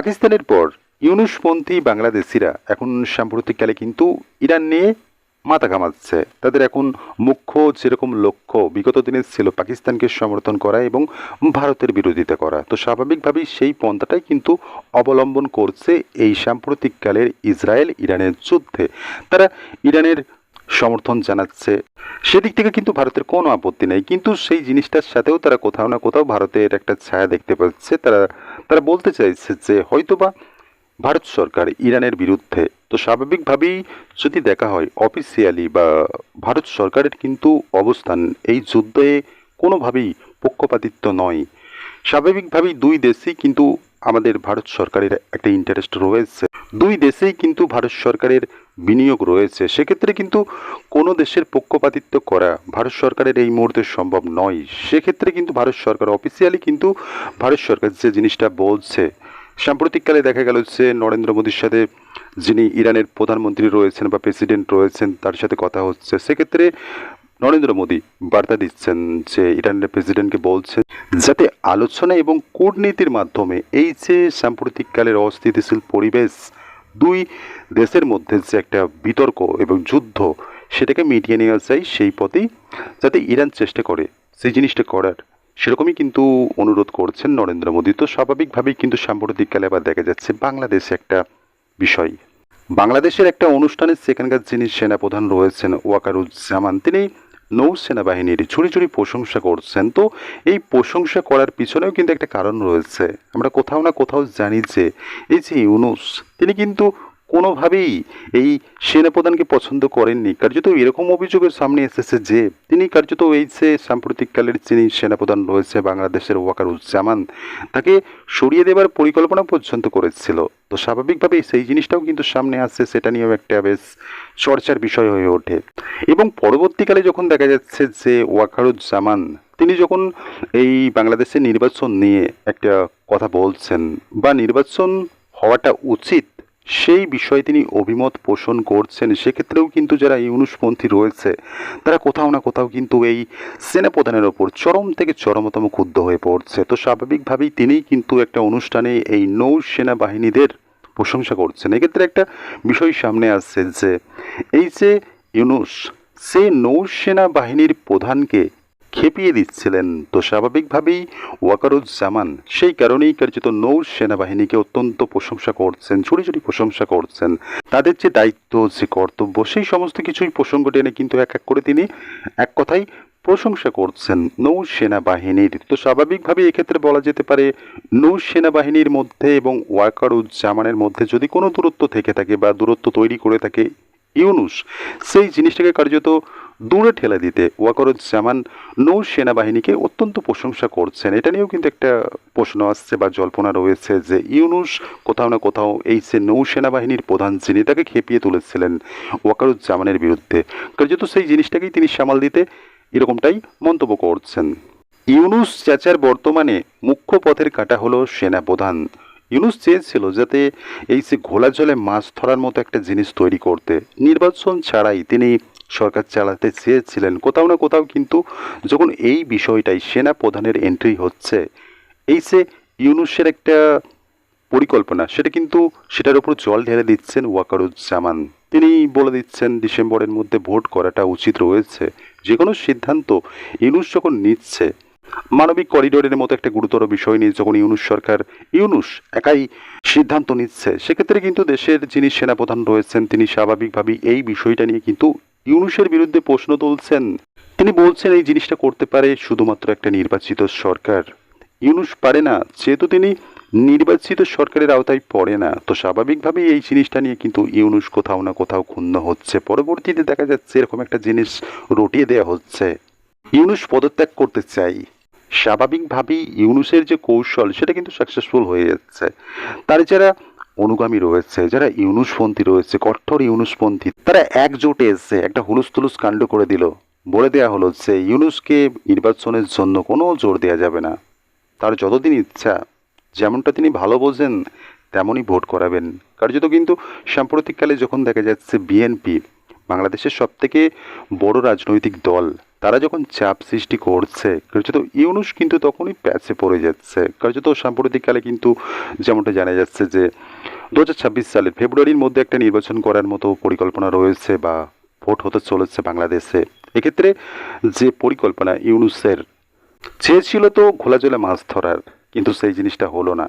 পাকিস্তানের পর ইউনুসপন্থী বাংলাদেশিরা এখন সাম্প্রতিককালে কিন্তু ইরান নিয়ে মাথা ঘামাচ্ছে। তাদের এখন মুখ্য যেরকম লক্ষ্য বিগত দিনে ছিল পাকিস্তানকে সমর্থন করা এবং ভারতের বিরোধিতা করা। তো স্বাভাবিকভাবেই সেই পন্থাটাই কিন্তু অবলম্বন করছে এই সাম্প্রতিককালের ইসরায়েল ইরানের যুদ্ধে। তারা ইরানের সমর্থন জানাচ্ছে। সেদিক থেকে কিন্তু ভারতের কোনো আপত্তি নেই। কিন্তু সেই জিনিসটার সাথেও তারা কোথাও না কোথাও ভারতের একটা ছায়া দেখতে পাচ্ছে। তারা তারা বলতে চাইছে যে হয়তোবা ভারত সরকার ইরানের বিরুদ্ধে। তো স্বাভাবিকভাবেই যদি দেখা হয় অফিসিয়ালি বা ভারত সরকারের কিন্তু অবস্থান এই যুদ্ধে কোনোভাবেই পক্ষপাতিত্ব নয়। স্বাভাবিকভাবেই দুই দেশেই কিন্তু আমাদের ভারত সরকারের একটা ইন্টারেস্ট রয়েছে। দুই দেশেই কিন্তু ভারত সরকারের বিনিয়োগ রয়েছে, সেক্ষেত্রে কিন্তু কোনো দেশের পক্ষপাতিত্ব করা ভারত সরকারের এই মুহূর্তে সম্ভব নয়। সেক্ষেত্রে কিন্তু ভারত সরকার অফিসিয়ালি কিন্তু ভারত সরকার যে জিনিসটা বলছে, সাম্প্রতিককালে দেখা গেল যে নরেন্দ্র মোদীর সাথে যিনি ইরানের প্রধানমন্ত্রী রয়েছেন বা প্রেসিডেন্ট রয়েছেন, তার সাথে কথা হচ্ছে। সেক্ষেত্রে নরেন্দ্র মোদী বার্তা দিচ্ছেন যে ইরানের প্রেসিডেন্টকে বলছেন যাতে আলোচনা এবং কূটনীতির মাধ্যমে এই যে সাম্প্রতিককালের অস্থিতিশীল পরিবেশ দুই দেশের মধ্যে যে একটা বিতর্ক এবং যুদ্ধ সেটাকে মিটিয়ে নেওয়া চাই সেই পথেই যাতে ইরান চেষ্টা করে, সেই জিনিসটা করার। সেরকমই কিন্তু অনুরোধ করছেন নরেন্দ্র মোদী। তো স্বাভাবিকভাবেই কিন্তু সাম্প্রতিককালে আবার দেখা যাচ্ছে বাংলাদেশে একটা বিষয়। বাংলাদেশের একটা অনুষ্ঠানে সেখানকার যিনি সেনাপ্রধান রয়েছেন ওয়াকারুজ্জামান, তিনি নৌসেনা বাহিনীর ছুরি ছুরি প্রশংসা করছেন। তো এই প্রশংসা করার পিছনেও কিন্তু একটা কারণ রয়েছে। আমরা কোথাও না কোথাও জানি যে, এই যে ইউনুস, তিনি কিন্তু কোনোভাবেই এই সেনাপ্রধানকে পছন্দ করেননি। কার্যত এরকম অভিযোগের সামনে এসেছে যে, তিনি কার্যত এই যে সাম্প্রতিককালের যিনি সেনাপ্রধান রয়েছে বাংলাদেশের ওয়াকারুজ্জামান তাকে সরিয়ে দেবার পরিকল্পনা পর্যন্ত করেছিল। তো স্বাভাবিকভাবেই সেই জিনিসটাও কিন্তু সামনে আসছে, সেটা নিয়েও একটা বেশ চর্চার বিষয় হয়ে ওঠে। এবং পরবর্তীকালে যখন দেখা যাচ্ছে যে ওয়াকারুজ্জামান তিনি যখন এই বাংলাদেশের নির্বাচন নিয়ে একটা কথা বলছেন, বা নির্বাচন হওয়াটা উচিত সেই বিষয়ে তিনি অভিমত পোষণ করছেন। সেক্ষেত্রেও কিন্তু যারা ইউনুসপন্থী রয়েছে, তারা কোথাও না কোথাও কিন্তু এই সেনাপ্রধানের ওপর চরম থেকে চরমতম ক্ষুব্ধ হয়ে পড়ছে। তো স্বাভাবিকভাবেই তিনিই কিন্তু একটা অনুষ্ঠানে এই নৌ সেনাবাহিনীদের প্রশংসা করছেন। এক্ষেত্রে একটা বিষয় সামনে আসছে যে, এই যে ইউনুস, সে নৌসেনা বাহিনীর প্রধানকে খেপিয়ে দিচ্ছিলেন। তো স্বাভাবিকভাবেই ওয়াকারুজ্জামান সেই কারণেই কার্যত নৌ সেনাবাহিনীকে অত্যন্ত প্রশংসা করছেন ছুটি ছুটি প্রশংসা করছেন। তাদের যে দায়িত্ব, যে কর্তব্য, সেই সমস্ত কিছুই প্রসঙ্গ টেনে কিন্তু এক এক করে তিনি এক কথাই প্রশংসা করছেন নৌ সেনাবাহিনীর। তো স্বাভাবিকভাবে এক্ষেত্রে বলা যেতে পারে নৌ সেনাবাহিনীর মধ্যে এবং ওয়াকারুজ্জামানের মধ্যে যদি কোনো দূরত্ব থেকে থাকে বা দূরত্ব তৈরি করে থাকে ইউনুস, সেই জিনিসটাকে কার্যত দূরে ঠেলে দিতে। ওয়াকরুজ্জামান নৌ সেনাবাহিনীকে অত্যন্ত প্রশংসা করছেন। এটা নিয়েও কিন্তু একটা প্রশ্ন আসছে বা জল্পনা রয়েছে যে ইউনুস কোথাও না কোথাও এই যে নৌ সেনাবাহিনীর প্রধান যিনি, তাকে খেপিয়ে তুলেছিলেন ওয়াকারুজ্জামানের বিরুদ্ধে। কার্যত সেই জিনিসটাকেই তিনি সামাল দিতে এরকমটাই মন্তব্য করছেন। ইউনুস চাচার বর্তমানে মুখ্য পথের কাটা হলো সেনাপ্রধান। ইউনুস চেয়েছিল যাতে এই সে ঘোলা জলে মাছ ধরার মতো একটা জিনিস তৈরি করতে। নির্বাচন ছাড়াই তিনি সরকার চালাতে চেয়েছিলেন। কোথাও না কোথাও কিন্তু যখন এই বিষয়টাই সেনা প্রধানের এন্ট্রি হচ্ছে, এই যে ইউনুসের একটা পরিকল্পনা, সেটা কিন্তু সেটার উপর জল ঢেলে দিচ্ছেন ওয়াকারুজ্জামান। তিনি বলে দিচ্ছেন ডিসেম্বরের মধ্যে ভোট করাটা উচিত রয়েছে। যে কোনো সিদ্ধান্ত ইউনুস যখন নিচ্ছে, মানবিক করিডোরের মতো একটা গুরুতর বিষয় নিয়ে যখন ইউনুস সরকার, ইউনুস একাই সিদ্ধান্ত নিচ্ছে, সেক্ষেত্রে কিন্তু দেশের যিনি সেনাপ্রধান রয়েছেন, তিনি স্বাভাবিকভাবেই এই বিষয়টা নিয়ে কিন্তু ইউনুসের বিরুদ্ধে প্রশ্ন তুলছেন। তিনি বলছেন এই জিনিসটা করতে পারে শুধুমাত্র একটা নির্বাচিত সরকার। ইউনুস পারে না, যেহেতু তিনি নির্বাচিত সরকারের আওতায় পড়ে না। তো স্বাভাবিকভাবেই এই জিনিসটা নিয়ে কিন্তু ইউনুস কোথাও না কোথাও ক্ষুণ্ণ হচ্ছে। পরবর্তীতে দেখা যাচ্ছে এরকম একটা জিনিস রটিয়ে দেওয়া হচ্ছে। ইউনুস পদত্যাগ করতে চাই। স্বাভাবিকভাবেই ইউনুসের যে কৌশল, সেটা কিন্তু সাকসেসফুল হয়ে যাচ্ছে। তার যারা অনুগামী রয়েছে, যারা ইউনুসপন্থী রয়েছে, কঠোর ইউনুসপন্থী, তারা একজোটে এসে একটা হুলুস তুলুস কাণ্ড করে দিল। বলে দেওয়া হলো যে, ইউনুসকে নির্বাচনের জন্য কোনো জোর দেওয়া যাবে না। তার যতদিন ইচ্ছা, যেমনটা তিনি ভালো বোঝেন, তেমনই ভোট করাবেন। কার্যত কিন্তু সাম্প্রতিককালে যখন দেখা যাচ্ছে বিএনপি, বাংলাদেশের সবথেকে বড় রাজনৈতিক দল তারা যখন চাপ সৃষ্টি করছে, কার্যত ইউনুস কিন্তু তখনই প্যাচে পড়ে যাচ্ছে। কার্যত সাম্প্রতিককালে কিন্তু যেমনটা জানা যাচ্ছে যে, দু হাজার ছাব্বিশ সালের ফেব্রুয়ারির মধ্যে একটা নির্বাচন করার মতো পরিকল্পনা রয়েছে বা ভোট হতে চলেছে বাংলাদেশে। এক্ষেত্রে যে পরিকল্পনা ইউনুসের চেয়েছিল তো খোলা জলে মাছ ধরার, কিন্তু সেই জিনিসটা হলো না।